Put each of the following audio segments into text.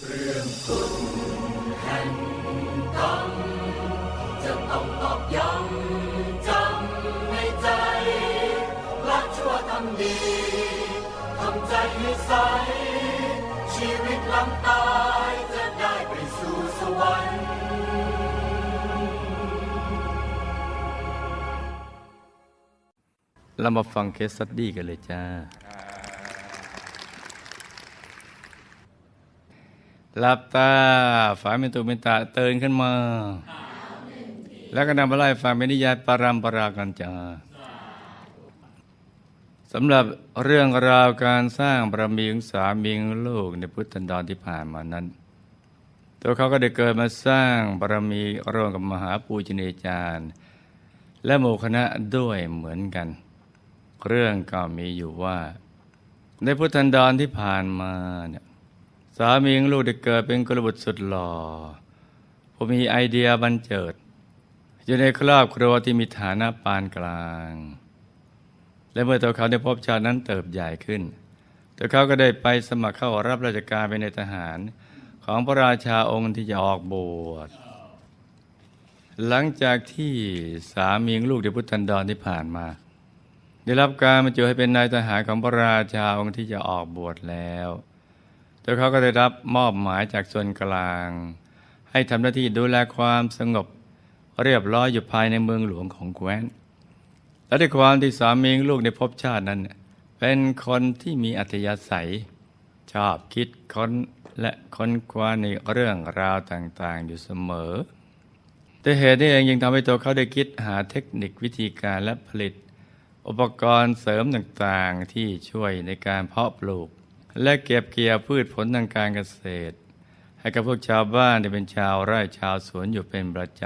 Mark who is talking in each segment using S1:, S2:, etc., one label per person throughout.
S1: จะต้องตอกย้ำจำในใจรักชั่วทำดีทำใจให้ใส ชีวิตหลังตายจะได้ไปสู่สวรรค์
S2: เรามาฟังเคสสตดี้กันเลยจ้า หลับตาฝ่ายเมนตุเมนตาตื่นขึ้นมา แล้วก็นำมาไล่ฟังเป็นนิยายปารัมปรากันจาสำหรับเรื่องราวการสร้างบารมีของสามีของลูกในพุทธันดรที่ผ่านมานั้น ตัวเขาก็ได้เกิดมาสร้างบารมีร่วมกับมหาปูชนียาจารย์ และหมู่คณะด้วยเหมือนกัน เรื่องก็มีอยู่ว่า ในพุทธันดรที่ผ่านมาเนี่ย สามีของลูกได้เกิดเป็นกุลบุตรสุดหล่อผมมีไอเดียบันเจิด อยู่ในครอบครัวที่มีฐานะปานกลาง และเมื่อตัวเขาได้พบชาตินั้นเติบใหญ่ขึ้น ตัวเขาก็ได้ไปสมัครเข้ารับราชการเป็นในทหารของพระราชาองค์ที่จะออกบวชหลังจากที่สามีของลูกในพุทธันดรที่ผ่านมา ได้รับการบรรจุให้เป็นนายทหารของพระราชาองค์ที่จะออกบวชแล้ว แต่เขาก็ได้รับมอบหมายจากส่วนกลาง ให้ทำหน้าที่ดูแลความสงบ เรียบร้อยอยู่ภายในเมืองหลวงของแคว้น และด้วยความที่สามีลูกในภพชาตินั้น เป็นคนที่มีอัธยาศัย ชอบคิดค้นและค้นคว้าในเรื่องราวต่างๆ อยู่เสมอ แต่เหตุนี้เองยังทำให้ตัวเขาได้คิดหาเทคนิควิธีการและผลิต อุปกรณ์เสริมต่างๆที่ช่วยในการเพาะปลูก และเก็บเกี่ยวพืชผลทางการเกษตร ให้กับพวกชาวบ้านที่เป็นชาวไร่ชาวสวนอยู่เป็นประจ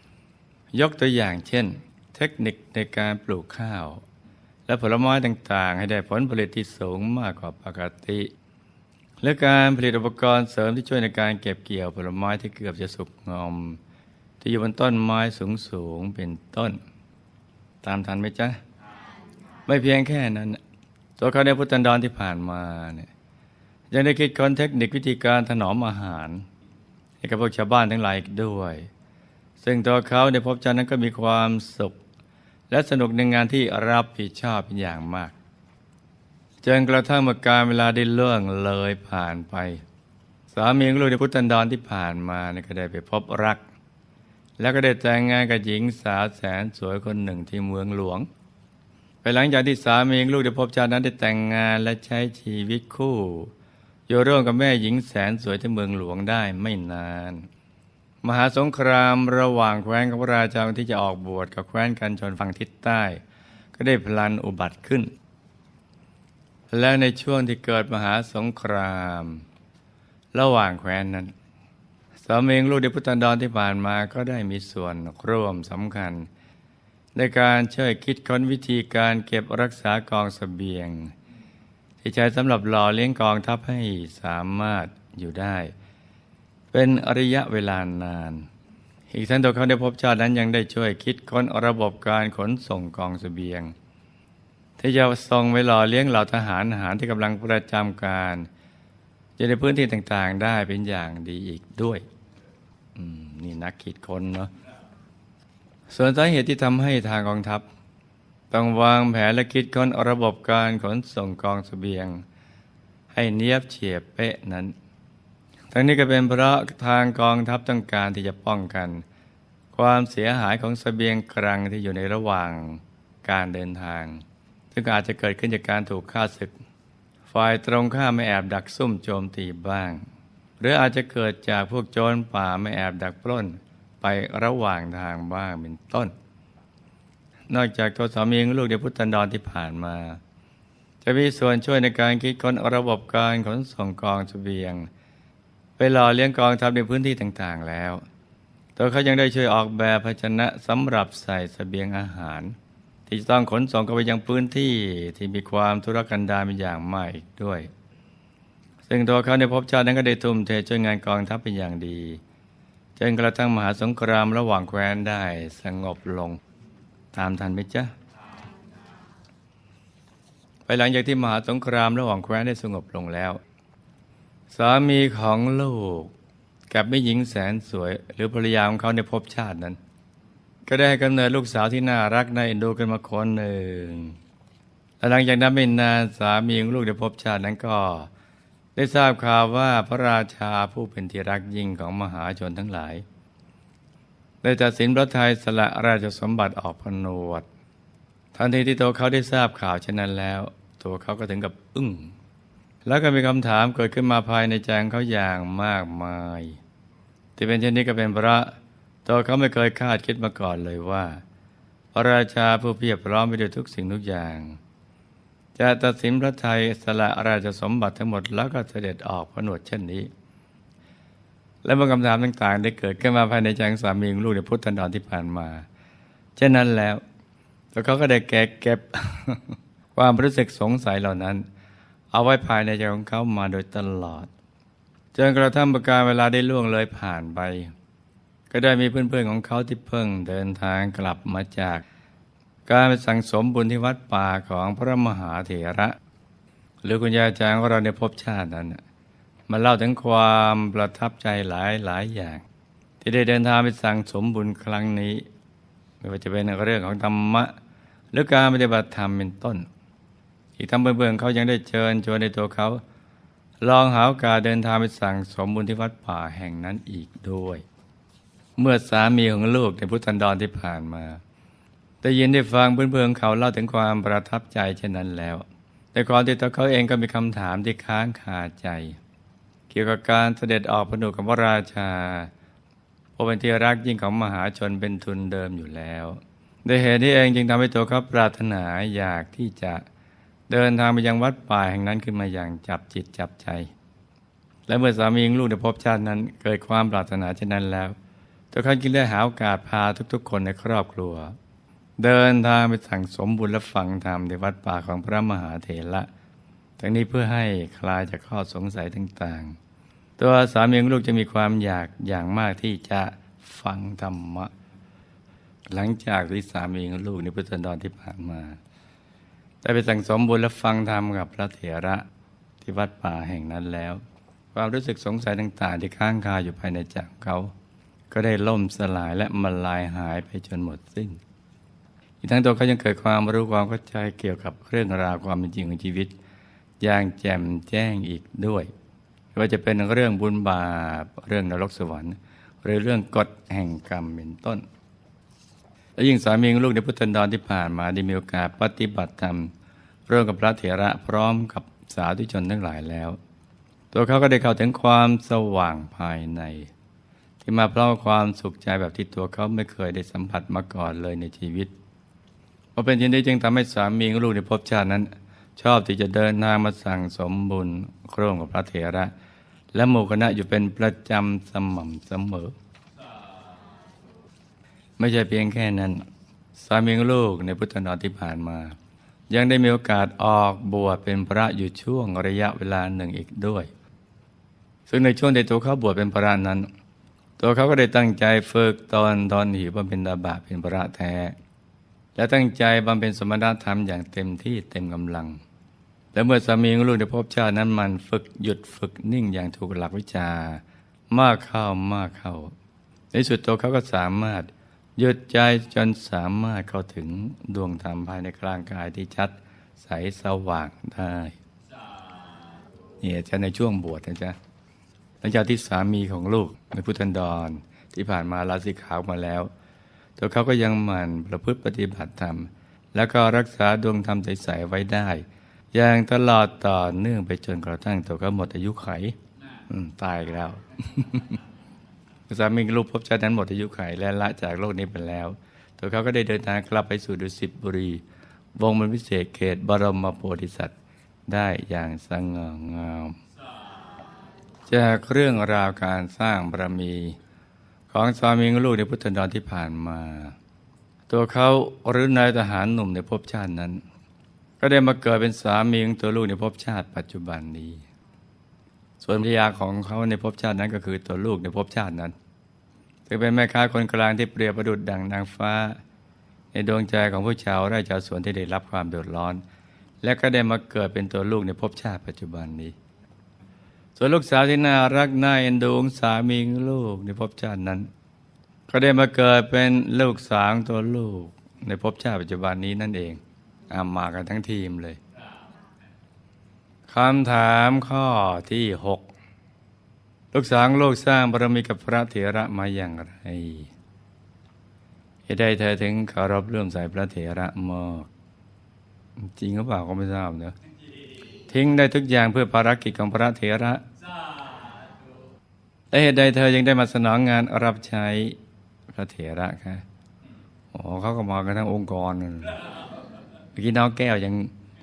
S2: ำ ยกตัวอย่างเช่น เทคนิคในการปลูกข้าว และผลไม้ต่างๆ ให้ได้ผลผลิตที่สูงมากกว่าปกติ และการผลิตอุปกรณ์เสริมที่ช่วยในการเก็บเกี่ยวผลไม้ที่เกือบจะสุกงอม ที่อยู่บนต้นไม้สูงๆเป็นต้น ตามทันไหมจ๊ะไม่เพียงแค่นั้น ตัวเขาในพุทธันดรที่ผ่านมาเนี่ยยังได้คิดค้นเทคนิควิธีการถนอมอาหารให้กับพวกชาวบ้านทั้งหลายด้วย ซึ่งตัวเขาในภพชาตินั้นก็มีความสุข และสนุกในงานที่รับผิดชอบเป็นอย่างมากจนกระทั่งเมื่อการเวลาได้ล่วงเลยผ่านไป สามีของลูกในพุทธันดรที่ผ่านมาเนี่ยก็ได้ไปพบรัก แล้วก็ได้แต่งงานกับหญิงสาวแสนสวยคนหนึ่งที่เมืองหลวง หลังจากที่สามีลูกได้พบชาตินั้นได้แต่งงานและใช้ชีวิตคู่ อยู่ร่วมกับแม่หญิงแสนสวยที่เมืองหลวงได้ไม่นาน มหาสงครามระหว่างแคว้นของพระราชาที่จะออกบวชกับแคว้นกันชนฝั่งทิศใต้ ก็ได้พลันอุบัติขึ้น และในช่วงที่เกิดมหาสงคราม ระหว่างแคว้นนั้นสามีลูกในพุทธันดรที่ผ่านมาก็ได้มีส่วนร่วมสำคัญ ในการช่วยคิดค้นวิธีการเก็บรักษากองเสบียง ที่ใช้สำหรับหล่อเลี้ยงกองทัพให้สามารถอยู่ได้ เป็นระยะเวลานาน อีกทั้งตัวเขาได้พบชาตินั้นยังได้ช่วยคิดค้นระบบการขนส่งกองเสบียง ที่จะส่งไปหล่อเลี้ยงเหล่าทหารอาหารที่กำลังประจำการอยู่ในพื้นที่ต่างๆได้เป็นอย่างดีอีกด้วยนี่นักคิดคนเนาะ ส่วนสาเหตุที่ทำให้ทางกองทัพ ต้องวางแผนและคิดค้นระบบการขนส่งกองเสบียง ให้เนียบเฉียบเป๊ะนั้น ทั้งนี้ก็เป็นเพราะทางกองทัพต้องการที่จะป้องกัน ความเสียหายของเสบียงกลางที่อยู่ในระหว่างการเดินทาง ซึ่งอาจจะเกิดขึ้นจากการถูกฆ่าศึก ฝ่ายตรงข้ามไม่แอบดักซุ่มโจมตีบ้าง หรืออาจจะเกิดจากพวกโจรป่าไม่แอบดักปล้น ไประหว่างทางบ้างเป็นต้น นอกจากตัวสามีของลูกในพุทธันดรที่ผ่านมา จะมีส่วนช่วยในการคิดค้นระบบการขนส่งกองเสบียง ไปหล่อเลี้ยงกองทัพในพื้นที่ต่างๆแล้ว ตัวเขายังได้ช่วยออกแบบภาชนะสำหรับใส่เสบียงอาหาร ที่จะต้องขนส่งเข้าไปยังพื้นที่ที่มีความทุรกันดารเป็นอย่างมากอีกด้วย ซึ่งตัวเขาในภพชาตินั้นก็ได้ทุ่มเทช่วยงานกองทัพเป็นอย่างดี จนกระทั่งมหาสงครามระหว่างแคว้นได้สงบลง ตามทันไหมจ๊ะไปหลังจากที่มหาสงครามระหว่างแคว้นได้สงบลงแล้ว สามีของลูกกับแม่หญิงแสนสวย หรือภรรยาของเขาในภพชาตินั้น ก็ได้กำเนิดลูกสาวที่น่ารักในอ็นโดกันมาคนหนึ่งหลังจากนั้นไม่นานสามีของลูกในภพชาตินั้นก็ ได้ทราบข่าวว่าพระราชาผู้เป็นที่รักยิ่งของมหาชนทั้งหลาย ได้ตัดสินพระทัยสละราชสมบัติออกพนวดทันทีที่ตัวเขาได้ทราบข่าวเช่นนั้นแล้ว ตัวเขาก็ถึงกับอึ้งแล้วก็มีคำถามเกิดขึ้นมาภายในใจของเขาอย่างมากมาย ที่เป็นเช่นนี้ก็เป็นพระตัวเขาไม่เคยคาดคิดมาก่อนเลยว่า พระราชาผู้เพียบพร้อมไปด้วยทุกสิ่งทุกอย่าง จะตัดสินพระไทยสละราชสมบัติทั้งหมดแล้วก็เสด็จออกผนวดเช่นนี้ และเมื่อคำถามต่างๆ ได้เกิดขึ้นมาภายในใจของสามีของลูกในพุทธันดรที่ผ่านมา เช่นนั้นแล้วแล้วเขาก็ได้แกะเก็บความรู้สึกสงสัยเหล่านั้น เอาไว้ภายในใจของเขามาโดยตลอดจนกระทั่งประการเวลาได้ล่วงเลยผ่านไป ก็ได้มีเพื่อนๆของเขาที่เพิ่งเดินทางกลับมาจาก การไปสังสมบุญที่วัดป่าของพระมหาเถระ หรือคุณยายจารย์ของเราในภพชาตินั้นมาเล่าถึงความประทับใจหลายหลายอย่าง ที่ได้เดินทางไปสั่งสมบุญครั้งนี้ ไม่ว่าจะเป็นเรื่องของธรรมะ หรือการปฏิบัติธรรมเป็นต้น อีกทั้งเบื้องๆเขายังได้เชิญชวนในตัวเขา ลองหาโอกาสเดินทางไปสั่งสมบุญที่วัดป่าแห่งนั้นอีกด้วย เมื่อสามีของลูกในพุทธันดรที่ผ่านมา ได้ยินได้ฟังเพื่อนๆของเขาเล่าถึงความประทับใจเช่นนั้นแล้ว แต่ก่อนที่ตัวเขาเองก็มีคำถามที่ค้างคาใจ เกี่ยวกับการเสด็จออกผนวดกับพระราชาเพราะเป็นที่รักยิ่งของมหาชนเป็นทุนเดิมอยู่แล้วด้วยเหตุที่เองจึงทำให้ตัวเขาปรารถนาอยากที่จะเดินทางไปยังวัดป่าแห่งนั้นขึ้นมาอย่างจับจิตจับใจ และเมื่อสามีของลูกในภพชาตินั้น เกิดความปรารถนาเช่นนั้นแล้ว ตัวเขาจึงได้หาโอกาสพาทุกๆ คนในครอบครัว เดินทางไปสั่งสมบุญและฟังธรรมในวัดป่าของพระมหาเถระทั้งนี้เพื่อให้คลายจากข้อสงสัยต่างๆ ตัวสามีของลูกจะมีความอยากอย่างมากที่จะฟังธรรมะ หลังจากที่สามีของลูกในพุทธันดรที่ผ่านมา ได้ไปสั่งสมบุญและฟังธรรมกับพระเถระที่วัดป่าแห่งนั้นแล้ว ความรู้สึกสงสัยต่างๆ ที่ค้างคาอยู่ภายในใจเขา ก็ได้ล่มสลายและมันลายหายไปจนหมดสิ้น กทั้งตัวเขายังเกิดความรู้ความเข้าใจเกี่ยวกับเรื่องราวความเป็นจริงของชีวิต อย่างแจ่มแจ้งอีกด้วยไม่ว่าจะเป็นเรื่องบุญบาปเรื่องนรกสวรรค์ หรือเรื่องกฎแห่งกรรมเป็นต้น และยิ่งสามีของลูกในพุทธันดรที่ผ่านมาได้มีโอกาสปฏิบัติธรรมร่วมกับพระเถระพร้อมกับสาธุชนทั้งหลายแล้ว ตัวเขาก็ได้เข้าถึงความสว่างภายใน ที่มาเพราะความสุขใจแบบที่ตัวเขาไม่เคยได้สัมผัสมาก่อนเลยในชีวิต พราะเป็นเช่นนี้จึงทำให้สามีของลูกในภพชาตินั้น ชอบที่จะเดินทางมาสั่งสมบุญร่วมกับพระเถระ และหมู่คณะอยู่เป็นประจำสม่ำเสมอ ไม่ใช่เพียงแค่นั้น สามีของลูกในพุทธนรที่ผ่านมา ยังได้มีโอกาสออกบวชเป็นพระอยู่ช่วงระยะเวลาหนึ่งอีกด้วย ซึ่งในช่วงที่ตัวเขาบวชเป็นพระนั้น ตัวเขาก็ได้ตั้งใจฝึกตอนตอนหิวบำเพ็ญดาบะเป็นพระแท้ และตั้งใจบำเพ็ญสมณธรรมอย่างเต็มที่เต็มกำลัง และเมื่อสามีของลูกในภพบชาตินั้นมันฝึกหยุดฝึกนิ่งอย่างถูกหลักวิชามากเข้ามากเข้า ในสุดตัวเขาก็สามารถหยุดใจจนสามารถเข้าถึงดวงธรรมภายในกลางกายที่ชัด ใสสว่างได้เนี่ยจะในช่วงบวชนะจ๊ะหลังจากที่สามีของลูกในพุทธันดรที่ผ่านมาลาสิกขาวมาแล้ว ตัวเขาก็ยังหมั่นประพฤติปฏิบัติธรรม แล้วก็รักษาดวงธรรมใสๆไว้ได้ อย่างตลอดต่อเนื่องไปจนกระทั่งตัวเขาหมดอายุไขตายแล้วสามีลูกพบชาตินั้นหมดอายุไขและละจากโลกนี้ไปแล้ว ตัวเขาก็ได้เดินทางกลับไปสู่ดุสิตบุรี วงมันวิเศษเขตบรมโพธิสัตว์ได้อย่างสง่างาม จากเรื่องราวการสร้างบารมี ของสามีกับลูกในพุทธนดรที่ผ่านมา ตัวเขาหรือนายทหารหนุ่มในภพชาตินั้น ก็ได้มาเกิดเป็นสามีของตัวลูกในภพชาติปัจจุบันนี้ ส่วนภรรยาของเขาในภพชาตินั้นก็คือตัวลูกในภพชาตินั้นถือเป็นแม่ค้าคนกลางที่เปรียบประดุจดังนางฟ้า ในดวงใจของผู้ชาวไร่ชาวสวนที่ได้รับความเดือดร้อน และก็ได้มาเกิดเป็นตัวลูกในภพชาติปัจจุบันนี้ ส่วนลูกสาวที่น่ารักน่าเอ็นดูของสามีลูกในภพชาตินั้น ก็ได้มาเกิดเป็นลูกสาวตัวลูกในภพชาติปัจจุบันนี้นั่นเองอามากันทั้งทีมเลยคำถามข้อที่หกลูกสาวของลูกสร้างบารมีกับพระเถระมาอย่างไรเหตุใดเธอถึงเคารพเลื่อมใสพระเถระมากจริงหรือเปล่าก็ไม่ทราบเนอะ ทิ้งได้ทุกอย่างเพื่อภารกิจของพระเถระและเหตุใดเธอยังได้มาสนองงานรับใช้พระเถระคะอ๋อเขาก็มากันทั้งองค์กรเมื่อกี้น้องแก้วยัง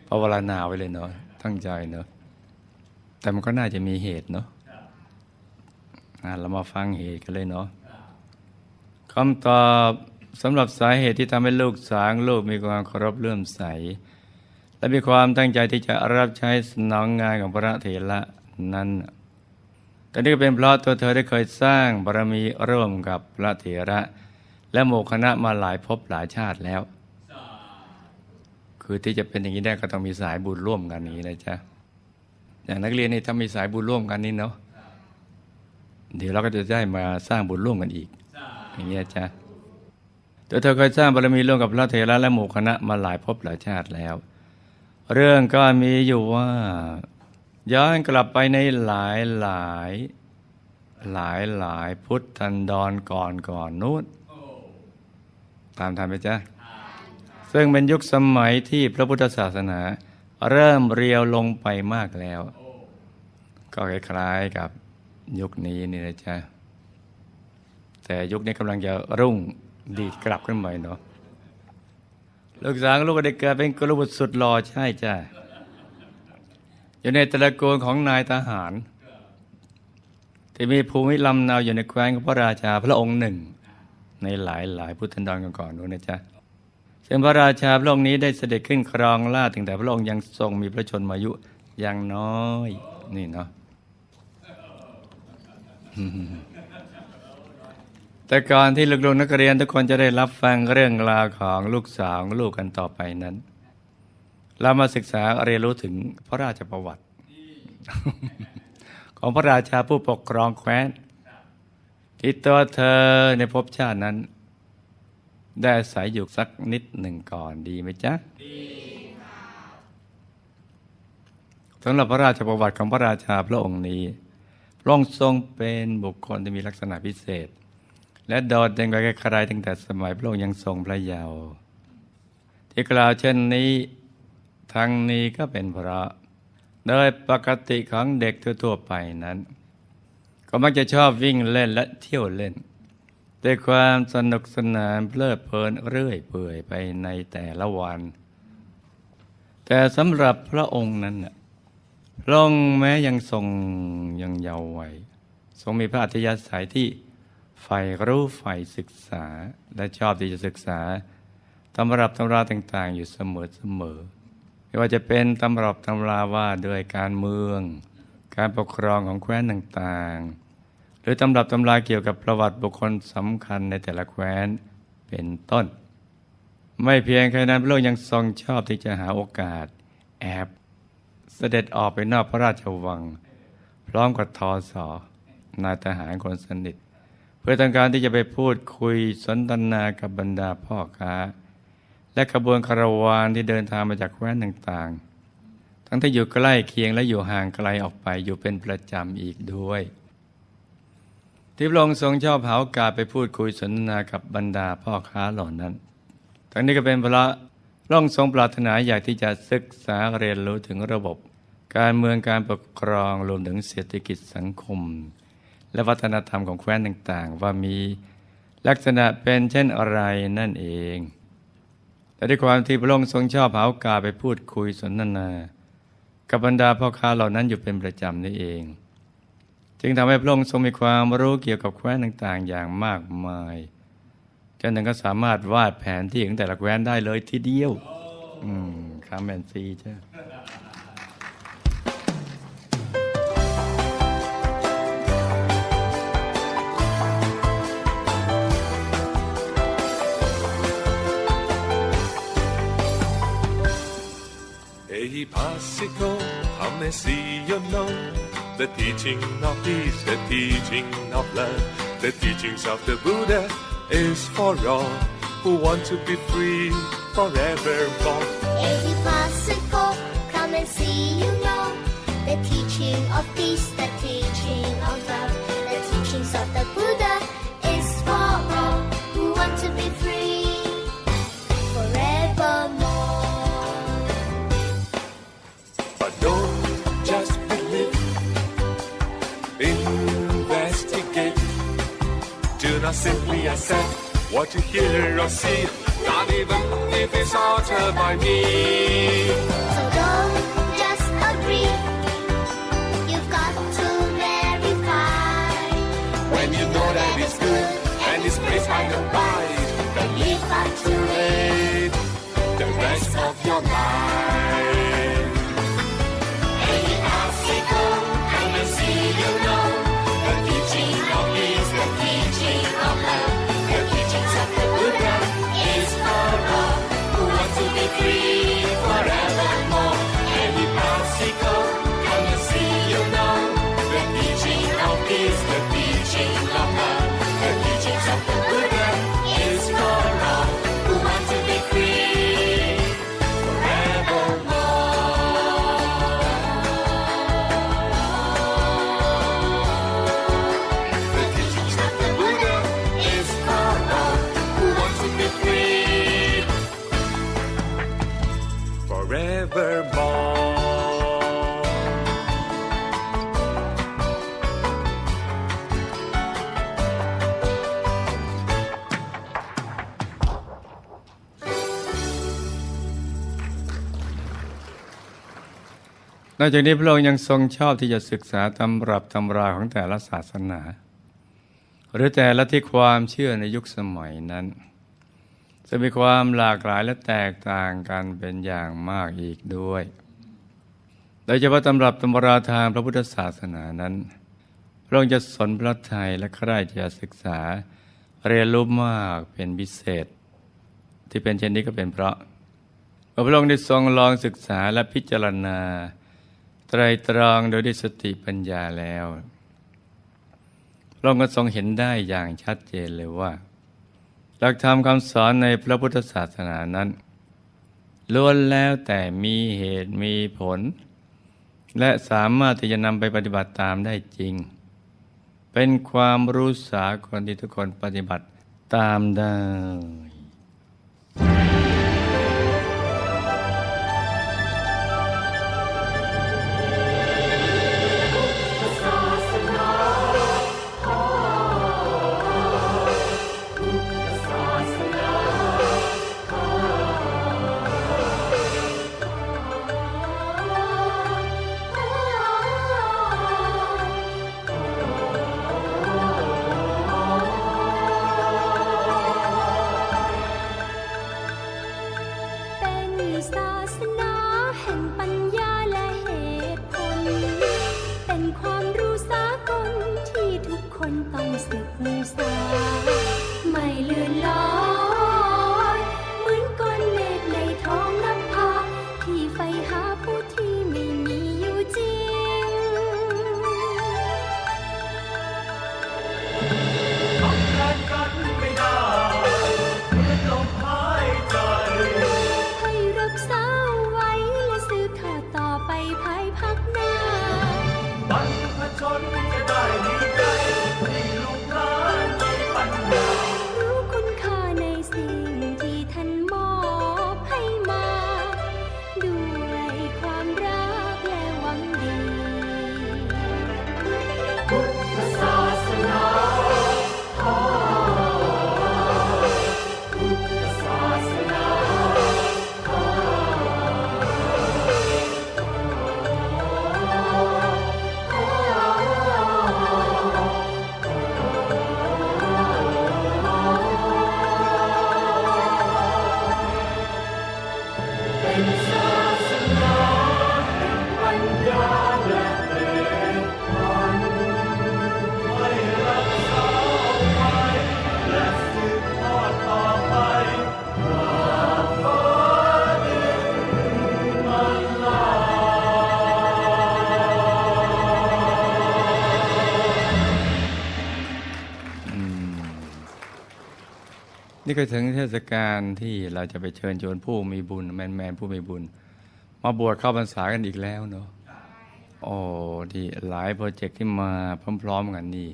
S2: ภาวนาไว้เลยเนาะตั้งใจเนาะแต่มันก็น่าจะมีเหตุเนาะอะเรามาฟังเหตุกันเลยเนาะคำตอบสำหรับสาเหตุที่ทำให้ลูกสางลูกมีความเคารพเลื่อมใส และมีความตั้งใจที่จะรับใช้สนองงานของพระเถระนั้น แต่นี่ก็เป็นเพราะตัวเธอได้เคยสร้างบารมีร่วมกับพระเถระ และหมู่คณะมาหลายภพหลายชาติแล้ว คือที่จะเป็นอย่างนี้ได้ก็ต้องมีสายบุญร่วมกันนี้นะจ๊ะ อย่างนักเรียนนี่ถ้ามีสายบุญร่วมกันนี่เนาะ เดี๋ยวเราก็จะได้มาสร้างบุญร่วมกันอีก อย่างนี้จ้ะตัวเธอเคยสร้างบารมีร่วมกับพระเถระและหมู่คณะมาหลายภพหลายชาติแล้ว เรื่องก็มีอยู่ว่า ย้อนกลับไปในหลายหลายหลายหลายพุทธันดรก่อนก่อนนู้นตามทันไหมจ๊ะซึ่งเป็นยุคสมัยที่พระพุทธศาสนา เริ่มเรียวลงไปมากแล้ว ก็คล้ายๆกับยุคนี้นี่นะจ๊ะแต่ยุคนี้กำลังจะรุ่งดีดกลับขึ้นมาเนาะ ลูกสาวลูกก็ได้เกิดเป็นกุลบุตรสุดหล่อใช่จ้ะอยู่ในตระกูลของนายทหารที่มีภูมิลำเนาอยู่ในแคว้นของพระราชาพระองค์หนึ่ง ในหลายหลายพุทธันดรก่อนๆนู้นนะจ๊ะซึ่งพระราชาพระองค์นี้ได้เสด็จขึ้นครองราชย์ตั้งแต่พระองค์ยังทรงมีพระชนมายุยังน้อย นี่เนาะ แต่ก่อนที่ลูกๆนักเรียนทุกคนจะได้รับฟังเรื่องราวของลูกสาวลูกกันต่อไปนั้น เรามาศึกษาเรียนรู้ถึงพระราชประวัติ ของพระราชาผู้ปกครองแคว้นที่ตัวเธอในภพชาตินั้น ได้อาศัยอยู่สักนิดหนึ่งก่อนดีไหมจ๊ะดีสำหรับพระราชประวัติของพระราชาพระองค์นี้ พระองค์ทรงเป็นบุคคลที่มีลักษณะพิเศษ และโดดเด่นกว่าใครตั้งแต่สมัยพระองค์ยังทรงพระเยาว์ที่กล่าวเช่นนี้ทั้งนี้ก็เป็นเพราะ โดยปกติของเด็กทั่วๆไปนั้น ก็มักจะชอบวิ่งเล่นและเที่ยวเล่นด้วยความสนุกสนานเพลิดเพลินเรื่อยเปื่อยไปในแต่ละวัน แต่สำหรับพระองค์นั้นพระองค์แม้ยังทรงยังเยาว์วัยทรงมีพระอัธยาศัยที่ ใฝ่รู้ใฝ่ศึกษาและชอบที่จะศึกษาตำรับตำราต่าง ๆ อยู่เสมอเสมอไม่ว่าจะเป็นตำรับตำราว่าด้วยการเมือง การปกครองของแคว้นต่างๆ หรือตำรับตำราเกี่ยวกับประวัติบุคคลสำคัญในแต่ละแคว้นเป็นต้น ไม่เพียงแค่นั้นพระองค์ยังทรงชอบที่จะหาโอกาส แอบเสด็จออกไปนอกพระราชวัง พร้อมกับทอสอนายทหารคนสนิท เพื่อต้องการที่จะไปพูดคุยสนทนากับบรรดาพ่อค้า และขบวนคาราวานที่เดินทางมาจากแคว้นต่างๆ ทั้งที่อยู่ใกล้เคียงและอยู่ห่างไกลออกไปอยู่เป็นประจำอีกด้วย ที่พระองค์ทรงชอบหากาไปพูดคุยสนทนากับบรรดาพ่อค้าเหล่านั้น ทั้งนี้ก็เป็นเพราะระองทรงปรารถนาอยากที่จะศึกษาเรียนรู้ถึงระบบ การเมืองการปกครองรวมถึงเศรษฐกิจสังคม และวัฒนธรรมของแคว้นต่างๆ ว่ามีลักษณะเป็นเช่นอะไรนั่นเอง แต่ด้วยความที่พระองค์ทรงชอบหาโอกาสไปพูดคุยสนทนา กับบรรดาพ่อค้าเหล่านั้นอยู่เป็นประจำนี่เอง จึงทำให้พระองค์ทรงมีความรู้เกี่ยวกับแคว้นต่างๆ อย่างมากมายจนถึงก็สามารถวาดแผนที่ของแต่ละแคว้นได้เลยทีเดียว อืมคาแมนซีใช่
S3: Ehi passico, a me sì o no, the teaching of peace, the teaching of love, the teachings of the Buddha is for all who want to be free forevermore.
S4: Go, come and see, you know. The teaching of peace, the teaching of love, the teachings of the Buddha
S3: Not simply accept what you hear or see, not even if it's altered by me.
S2: นอกจากนี้พระองค์ยังทรงชอบที่จะศึกษาตำรับตำราของแต่ละศาสนา หรือแต่ละที่ความเชื่อในยุคสมัยนั้นจะมีความหลากหลายและแตกต่างกันเป็นอย่างมากอีกด้วย โดยเฉพาะตำรับตำราทางพระพุทธศาสนานั้น พระองค์จะสนพระทัยและใคร่จะศึกษาเรียนรู้มากเป็นพิเศษ ที่เป็นเช่นนี้ก็เป็นเพราะเมื่อพระองค์ได้ทรงลองศึกษาและพิจารณา ตรตรองโดยด้วยสติปัญญาแล้วพระองค์ก็ทรงเห็นได้อย่างชัดเจนเลยว่า หลักธรรมคำสอนในพระพุทธศาสนานั้นล้วนแล้วแต่มีเหตุมีผล และสามารถที่จะนำไปปฏิบัติตามได้จริง เป็นความรู้สากลที่ทุกคนปฏิบัติตามได้
S5: นี่ก็
S2: ถึงเทศกาลที่เราจะไปเชิญชวนผู้มีบุญ แมนแมนผู้มีบุญ มาบวชเข้าพรรษากันอีกแล้วเนาะโอ้ที่หลายโปรเจกต์ที่มาพร้อมๆกันนี่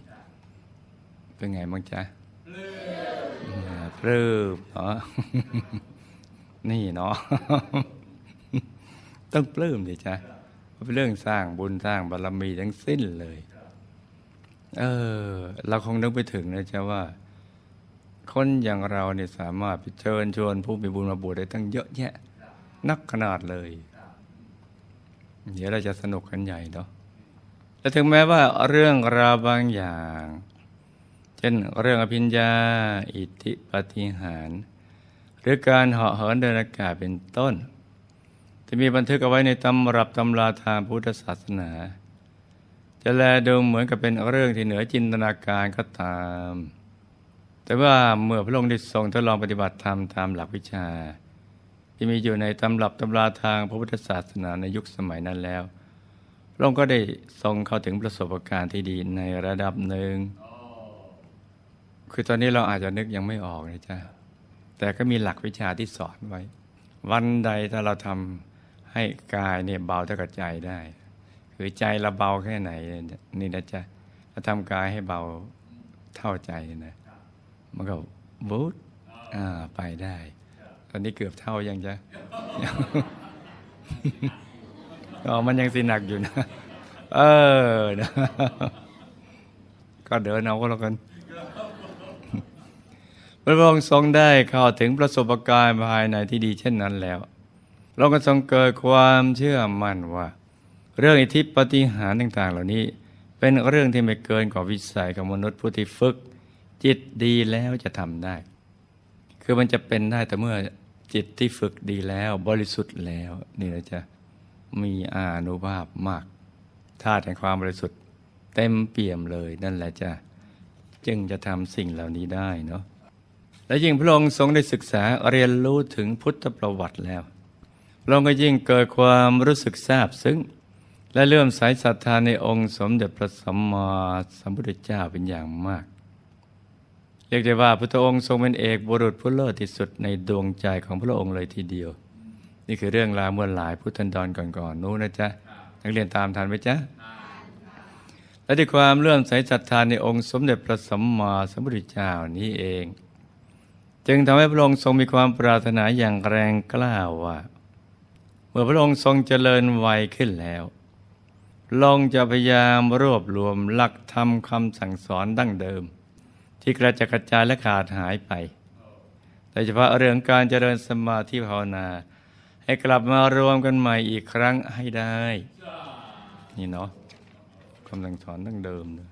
S2: เป็นไงบ้างจ๊ะปลื้มเนาะนี่เนาะต้องปลื้มดิจ๊ะเพราะเป็นเรื่องสร้างบุญสร้างบารมีทั้งสิ้นเลย เออ เราคงนึกไปถึงนะจ๊ะว่า คนอย่างเราเนี่ยสามารถไปเชิญชวนผู้มีบุญมาบวชได้ตั้งเยอะแยะ นักขนาดเลย เดี๋ยวเราจะสนุกกันใหญ่เนาะและถึงแม้ว่าเรื่องราวบางอย่าง เช่นเรื่องอภิญญา อิทธิปฏิหาร หรือการเหาะเหินเดินอากาศเป็นต้น ที่มีบันทึกเอาไว้ในตำรับตำราทางพุทธศาสนา จะแลดูเหมือนกับเป็นเรื่องที่เหนือจินตนาการก็ตาม แต่ว่าเมื่อพระองค์ได้ทรงทดลองปฏิบัติธรรมตามหลักวิชา ที่มีอยู่ในตำรับตำราทางพระพุทธศาสนาในยุคสมัยนั้นแล้ว พระองค์ก็ได้ทรงเข้าถึงประสบการณ์ที่ดีในระดับหนึ่ง คือตอนนี้เราอาจจะนึกยังไม่ออกนะจ๊ะ แต่ก็มีหลักวิชาที่สอนไว้ วันใดถ้าเราทำให้กายเนี่ยเบาเท่ากับใจได้ คือใจเราเบาแค่ไหนนี่นะจ๊ะถ้าทำกายให้เบาเท่าใจนะ มันก็บูดอ่าไปได้ ตอนนี้เกือบเท่ายังจะอ๋อมันยังสิหนักอยู่นะ เออนะก็เดินเอาก็แล้วกัน พระองค์ทรงได้เข้าถึงประสบการณ์ภายในที่ดีเช่นนั้นแล้ว เราก็ทรงเกิดความเชื่อมั่นว่า เรื่องอิทธิปฏิหารต่าง ๆ เหล่านี้ เป็นเรื่องที่ไม่เกินกว่าวิสัยของมนุษย์ผู้ที่ฝึก จิตดีแล้วจะทำได้ คือมันจะเป็นได้แต่เมื่อจิตที่ฝึกดีแล้วบริสุทธิ์แล้วนี่นะจ๊ะมีอานุภาพมากธาตุแห่งความบริสุทธิ์ เต็มเปี่ยมเลยนั่นแหละจ้ะจึงจะทำสิ่งเหล่านี้ได้เนาะและยิ่งพระองค์ทรงได้ศึกษาเรียนรู้ถึงพุทธประวัติแล้วพระองค์ก็ยิ่งเกิดความรู้สึกซาบซึ้งและเลื่อมใสศรัทธาในองค์สมเด็จพระสัมมาสัมพุทธเจ้าเป็นอย่างมาก เรียกได้ว่าพระองค์ทรงเป็นเอกบุรุษผู้เลิศที่สุดในดวงใจของพระองค์เลยทีเดียว นี่คือเรื่องราวเมื่อหลายพุทธันดรก่อนๆนู้นนะจ๊ะนักเรียนตามทันไหมจ๊ะและด้วยความเลื่อมใสศรัทธาในองค์สมเด็จพระสัมมาสัมพุทธเจ้านี้เอง จึงทำให้พระองค์ทรงมีความปรารถนาอย่างแรงกล้าว่า เมื่อพระองค์ทรงเจริญวัยขึ้นแล้วพระองจะพยายามรวบรวมหลักธรรมคำสั่งสอนดั้งเดิม ที่กระจัดกระจายและขาดหายไป โดยเฉพาะเรื่องการเจริญสมาธิภาวนา ให้กลับมารวมกันใหม่อีกครั้งให้ได้ นี่เนาะคำสั่งสอนดั้งเดิมนะ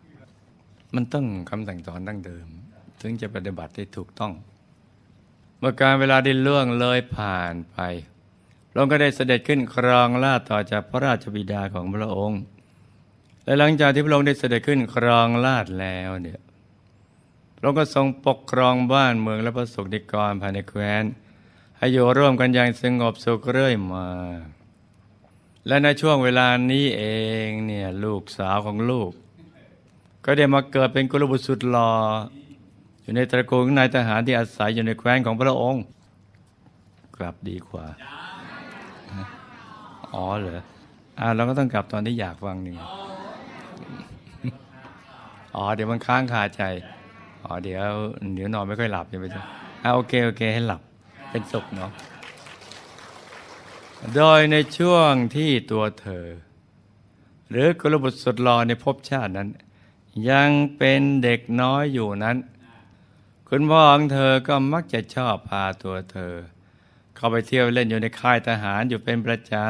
S2: มันต้องคำสั่งสอนดั้งเดิม ถึงจะปฏิบัติได้ถูกต้อง เมื่อการเวลาได้ล่วงเลยผ่านไปพระองค์ก็ได้เสด็จขึ้นครองราชย์ต่อจากพระราชบิดาของพระองค์ และหลังจากที่พระองค์ได้เสด็จขึ้นครองราชย์แล้วเนี่ย พระองค์ก็ทรงปกครองบ้านเมืองและพระสงฆ์นิกรภายในแคว้น ให้อยู่ร่วมกันอย่างสงบสุขเรื่อยมา และในช่วงเวลานี้เองเนี่ยลูกสาวของลูก ก็ได้มาเกิดเป็นกุลบุตรสุดหล่ออยู่ในตระกูลของนายทหารที่อาศัยอยู่ในแคว้นของพระองค์ กลับดีกว่า อ๋อเหรออ่าเราก็ต้องกลับตอนที่อยากฟังหนึ่งอ๋อเดี๋ยวมันค้างคาใจ อ๋อเดี๋ยวเดี๋ยวนอนไม่ค่อยหลับใช่ไหมจ๊ะอ่าโอเคโอเคให้หลับเป็นสุขเนาะโดยในช่วงที่ตัวเธอ หรือกุลบุตรสุดหล่อในภพชาตินั้น ยังเป็นเด็กน้อยอยู่นั้น คุณพ่อของเธอก็มักจะชอบพาตัวเธอ เข้าไปเที่ยวเล่นอยู่ในค่ายทหารอยู่เป็นประจำ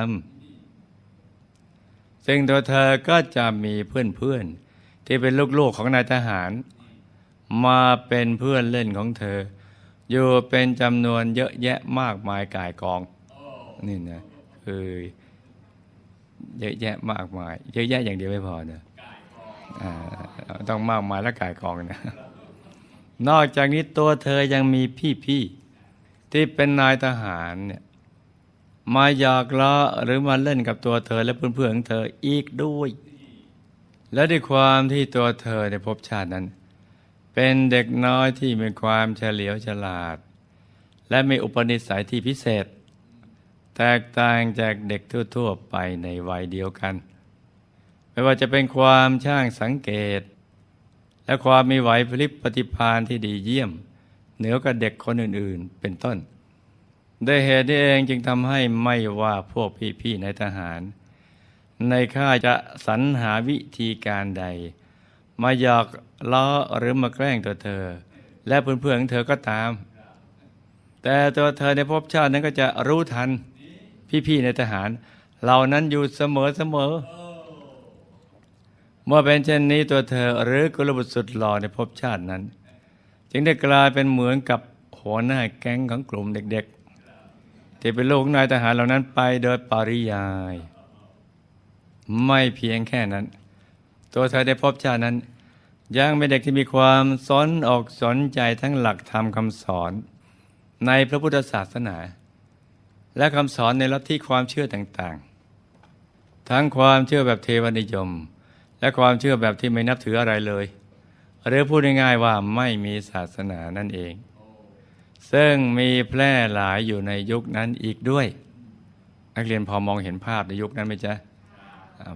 S2: ซึ่งตัวเธอก็จะมีเพื่อนๆที่เป็นลูกๆของนายทหาร มาเป็นเพื่อนเล่นของเธอ อยู่เป็นจำนวนเยอะแยะมากมายกายกอง นี่นะคือเยอะแยะมากมาย เยอะแยะอย่างเดียวไม่พอนะอ่าต้องมากมายและกายกองนะ นอกจากนี้ตัวเธอยังมีพี่ๆที่เป็นนายทหารเนี่ยมาหยอกล้อหรือมาเล่นกับตัวเธอและเพื่อนๆของเธออีกด้วย และด้วยความที่ตัวเธอในภพชาตินั้น เป็นเด็กน้อยที่มีความเฉลียวฉลาด และมีอุปนิสัยที่พิเศษ แตกต่างจากเด็กทั่ว ๆ ไปในวัยเดียวกัน ไม่ว่าจะเป็นความช่างสังเกต และความมีไหวพริบปฏิภาณที่ดีเยี่ยม เหนือกว่าเด็กคนอื่นๆ เป็นต้นด้วยเหตุนี้เองจึงทำให้ไม่ว่าพวกพี่ๆในทหาร ในข้าจะสรรหาวิธีการใด มาหยอกล้อหรือมาแกล้งตัวเธอ และเพื่อนๆของเธอก็ตาม แต่ตัวเธอในภพชาตินั้นก็จะรู้ทันพี่ๆในทหาร เหล่านั้นอยู่เสมอเสมอ เมื่อเป็นเช่นนี้ตัวเธอหรือกุลบุตรสุดหล่อในภพชาตินั้น จึงได้กลายเป็นเหมือนกับหัวหน้าแก๊งของกลุ่มเด็กๆที่เป็นลูกนายทหารเหล่านั้นไปโดยปริยาย ไม่เพียงแค่นั้น ตัวเธอได้พบชาตินั้นยังเป็นเด็กที่มีความสนอกสนใจทั้งหลักธรรมคำสอน ในพระพุทธศาสนา และคำสอนในลัทธิความเชื่อต่างๆ ทั้งความเชื่อแบบเทวนิยม และความเชื่อแบบที่ไม่นับถืออะไรเลย หรือพูดง่ายๆว่าไม่มีศาสนานั่นเอง ซึ่งมีแพร่หลายอยู่ในยุคนั้นอีกด้วย นักเรียนพอมองเห็นภาพในยุคนั้นไหมจ๊ะ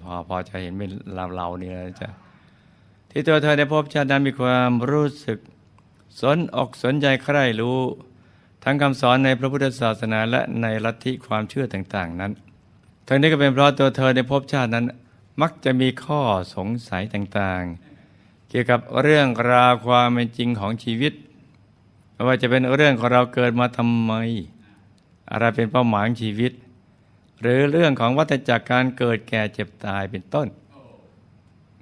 S2: พอพอจะเห็นเป็นเราเราเนี่ยนะจ๊ะที่ตัวเธอได้พบชาตินั้นมีความรู้สึก สนอกสนใจใคร่รู้ ทั้งคำสอนในพระพุทธศาสนาและในลัทธิความเชื่อต่าง ๆ นั้นทั้งนี้ก็เป็นเพราะตัวเธอในภพชาตินั้น มักจะมีข้อสงสัยต่างๆ เกี่ยวกับเรื่องราวความเป็นจริงของชีวิตไม่ว่าจะเป็นเรื่องของเราเกิดมาทำไม อะไรเป็นเป้าหมายชีวิต หรือเรื่องของวัฏจักรการเกิดแก่เจ็บตายเป็นต้น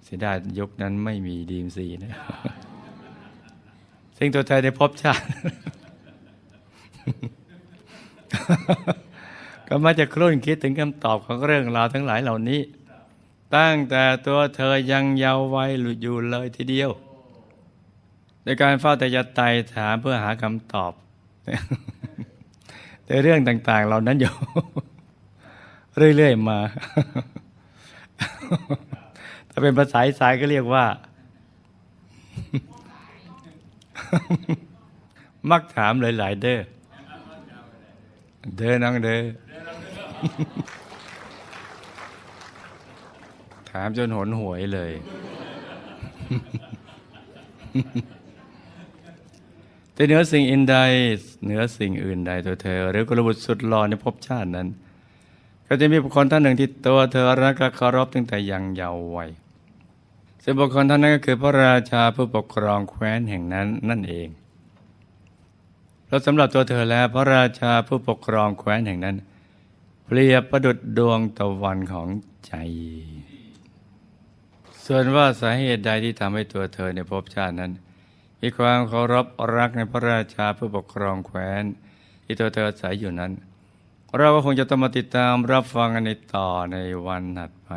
S2: เสียดายยุคนั้นไม่มีดีมซีนะ ซึ่งตัวเธอได้พบชาติ ก็มาจะครุ่นคิดถึงคำตอบของเรื่องราวทั้งหลายเหล่านี้ ตั้งแต่ตัวเธอยังเยาว์วัยอยู่เลยทีเดียวในการเฝ้าแต่จะไต่ถามเพื่อหาคำตอบแต่เรื่องต่าง ๆ เหล่านั้นอยู่ เรื่อยๆมา ถ้าเป็นภาษาอีสายก็เรียกว่า มักถามหลาย ๆ เด้อ เด้อน้องเด้อ ถามจนหนหวยเลย แต่เหนือสิ่งอื่นใด เหนือสิ่งอื่นใดตัวเธอ หรือกลบุตรสุดหล่อในภพชาตินั้น ก็จะมีบุคคลท่านหนึ่งที่ตัวเธอรักและเคารพตั้งแต่ยังเยาว์วัยซึ่งบุคคลท่านนั้นก็คือพระราชาผู้ปกครองแคว้นแห่งนั้นนั่นเองเพราะสำหรับตัวเธอแล้วพระราชาผู้ปกครองแคว้นแห่งนั้น เปรียบประดุจดวงตะวันของใจ ส่วนว่าสาเหตุใดที่ทำให้ตัวเธอในภพชาตินั้นมีความเคารพรักในพระราชาผู้ปกครองแคว้นที่ตัวเธออาศัยอยู่นั้น เราก็คงจะต้องมาติดตามรับฟังกันในต่อในวันถัดไป